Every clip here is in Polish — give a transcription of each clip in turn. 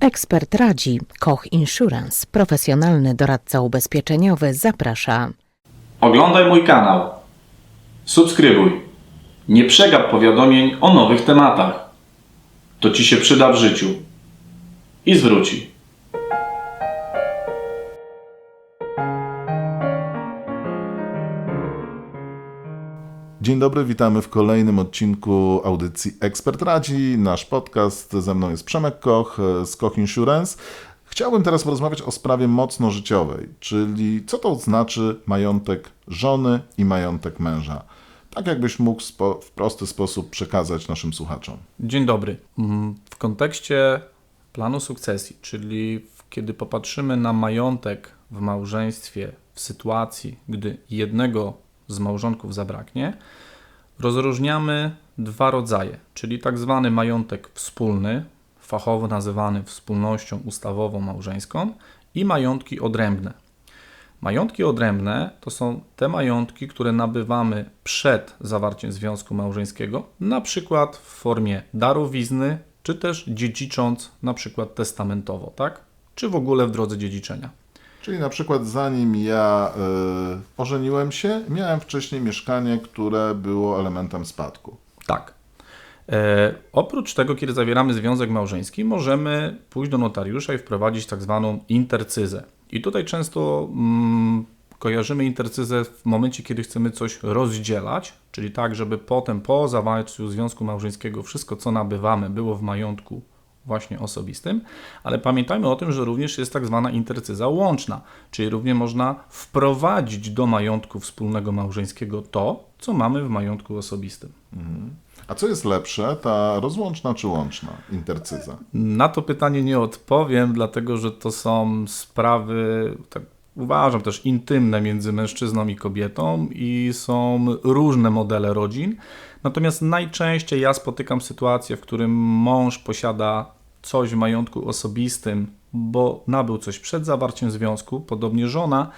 Ekspert radzi. Koch Insurance, profesjonalny doradca ubezpieczeniowy, zaprasza. Oglądaj mój kanał. Subskrybuj. Nie przegap powiadomień o nowych tematach. To Ci się przyda w życiu. I zwróci. Dzień dobry, witamy w kolejnym odcinku audycji Ekspert Radzi. Nasz podcast, ze mną jest Przemek Koch z Koch Insurance. Chciałbym teraz porozmawiać o sprawie mocno życiowej, czyli co to znaczy majątek żony i majątek męża. Tak jakbyś mógł w prosty sposób przekazać naszym słuchaczom. Dzień dobry. Mm, W kontekście planu sukcesji, czyli kiedy popatrzymy na majątek w małżeństwie w sytuacji, gdy jednego z małżonków zabraknie, rozróżniamy dwa rodzaje, czyli tak zwany majątek wspólny, fachowo nazywany wspólnością ustawową małżeńską i majątki odrębne. Majątki odrębne to są te majątki, które nabywamy przed zawarciem związku małżeńskiego, na przykład w formie darowizny, czy też dziedzicząc, na przykład testamentowo, tak? Czy w ogóle w drodze dziedziczenia. Czyli na przykład zanim ja y, ożeniłem się, miałem wcześniej mieszkanie, które było elementem spadku. Tak. E, oprócz tego, kiedy zawieramy związek małżeński, możemy pójść do notariusza i wprowadzić tak zwaną intercyzę. I tutaj często mm, kojarzymy intercyzę w momencie, kiedy chcemy coś rozdzielać, czyli tak, żeby potem po zawarciu związku małżeńskiego wszystko, co nabywamy, było w majątku właśnie osobistym, ale pamiętajmy o tym, że również jest tak zwana intercyza łączna, czyli równie można wprowadzić do majątku wspólnego małżeńskiego to, co mamy w majątku osobistym. A co jest lepsze, ta rozłączna czy łączna intercyza? Na to pytanie nie odpowiem, dlatego że to są sprawy, tak uważam, też intymne między mężczyzną i kobietą i są różne modele rodzin. Natomiast najczęściej ja spotykam sytuację, w którym mąż posiada coś w majątku osobistym, bo nabył coś przed zawarciem związku, podobnie żona,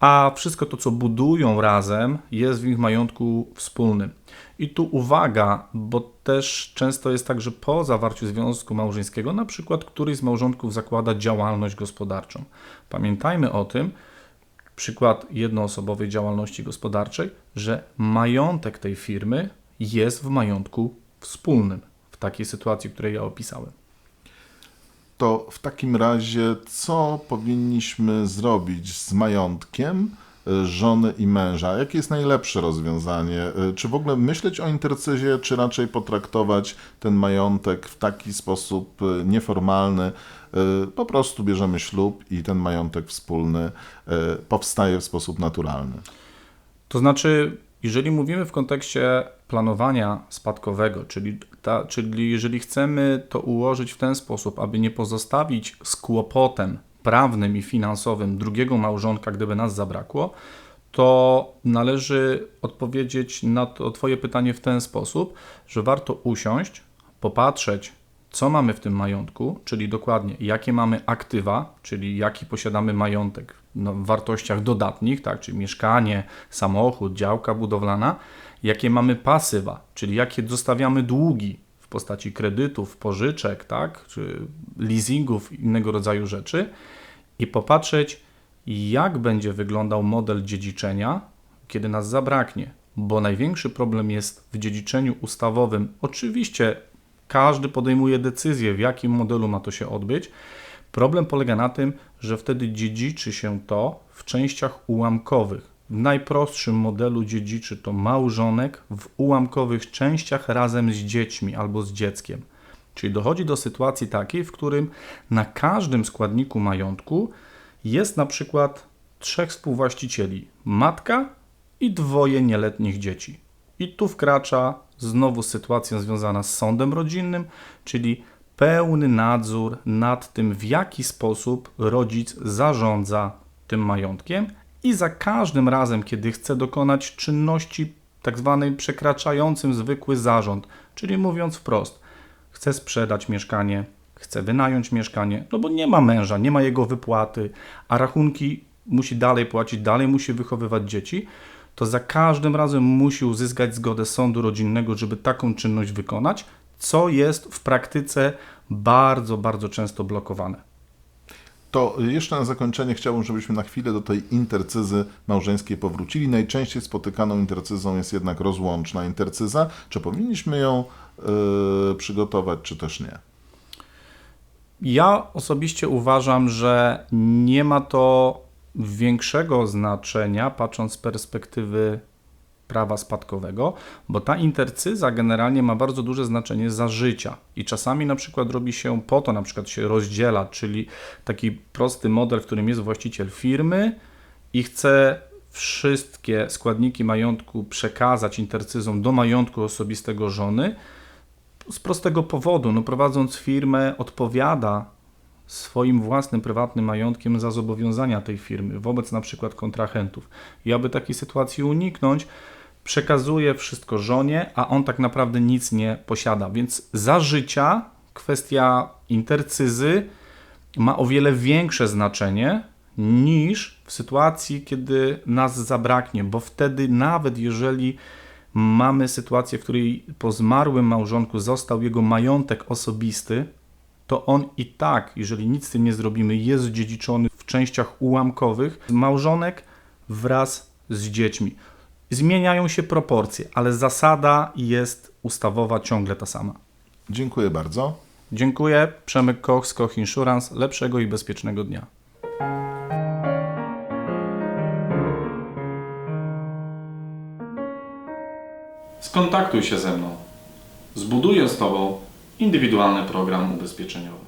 a wszystko to, co budują razem, jest w ich majątku wspólnym. I tu uwaga, bo też często jest tak, że po zawarciu związku małżeńskiego, na przykład któryś z małżonków zakłada działalność gospodarczą. Pamiętajmy o tym, przykład jednoosobowej działalności gospodarczej, że majątek tej firmy jest w majątku wspólnym, w takiej sytuacji, której ja opisałem. To w takim razie, co powinniśmy zrobić z majątkiem y, żony i męża? Jakie jest najlepsze rozwiązanie? Y, Czy w ogóle myśleć o intercyzie, czy raczej potraktować ten majątek w taki sposób y, nieformalny? Po prostu bierzemy ślub i ten majątek wspólny powstaje w sposób naturalny. To znaczy, jeżeli mówimy w kontekście planowania spadkowego, czyli, ta, czyli jeżeli chcemy to ułożyć w ten sposób, aby nie pozostawić z kłopotem prawnym i finansowym drugiego małżonka, gdyby nas zabrakło, to należy odpowiedzieć na to Twoje pytanie w ten sposób, że warto usiąść, popatrzeć, co mamy w tym majątku, czyli dokładnie jakie mamy aktywa, czyli jaki posiadamy majątek no, w wartościach dodatnich, tak, czyli mieszkanie, samochód, działka budowlana, jakie mamy pasywa, czyli jakie zostawiamy długi w postaci kredytów, pożyczek, tak, czy leasingów, innego rodzaju rzeczy i popatrzeć, jak będzie wyglądał model dziedziczenia, kiedy nas zabraknie, bo największy problem jest w dziedziczeniu ustawowym. Oczywiście każdy podejmuje decyzję, w jakim modelu ma to się odbyć. Problem polega na tym, że wtedy dziedziczy się to w częściach ułamkowych. Najprostszym modelu dziedziczy to małżonek w ułamkowych częściach razem z dziećmi albo z dzieckiem. Czyli dochodzi do sytuacji takiej, w którym na każdym składniku majątku jest na przykład trzech współwłaścicieli: matka i dwoje nieletnich dzieci. I tu wkracza znowu sytuacja związana z sądem rodzinnym, czyli pełny nadzór nad tym, w jaki sposób rodzic zarządza tym majątkiem i za każdym razem, kiedy chce dokonać czynności tak zwanej przekraczającym zwykły zarząd, czyli mówiąc wprost, chce sprzedać mieszkanie, chce wynająć mieszkanie, no bo nie ma męża, nie ma jego wypłaty, a rachunki musi dalej płacić, dalej musi wychowywać dzieci, to za każdym razem musi uzyskać zgodę sądu rodzinnego, żeby taką czynność wykonać, co jest w praktyce bardzo, bardzo często blokowane. To jeszcze na zakończenie chciałbym, żebyśmy na chwilę do tej intercyzy małżeńskiej powrócili. Najczęściej spotykaną intercyzą jest jednak rozłączna intercyza. Czy powinniśmy ją y, przygotować, czy też nie? Ja osobiście uważam, że nie ma to większego znaczenia, patrząc z perspektywy prawa spadkowego, bo ta intercyza generalnie ma bardzo duże znaczenie za życia i czasami na przykład robi się po to, na przykład się rozdziela, czyli taki prosty model, w którym jest właściciel firmy i chce wszystkie składniki majątku przekazać intercyzą do majątku osobistego żony, z prostego powodu, no prowadząc firmę, odpowiada swoim własnym prywatnym majątkiem za zobowiązania tej firmy wobec na przykład kontrahentów. I aby takiej sytuacji uniknąć, przekazuje wszystko żonie, a on tak naprawdę nic nie posiada. Więc za życia kwestia intercyzy ma o wiele większe znaczenie niż w sytuacji, kiedy nas zabraknie, bo wtedy nawet jeżeli mamy sytuację, w której po zmarłym małżonku został jego majątek osobisty, to on i tak, jeżeli nic z tym nie zrobimy, jest dziedziczony w częściach ułamkowych. Małżonek wraz z dziećmi. Zmieniają się proporcje, ale zasada jest ustawowa ciągle ta sama. Dziękuję bardzo. Dziękuję. Przemek Koch z Koch Insurance. Lepszego i bezpiecznego dnia. Skontaktuj się ze mną. Zbuduję z Tobą indywidualny program ubezpieczeniowy.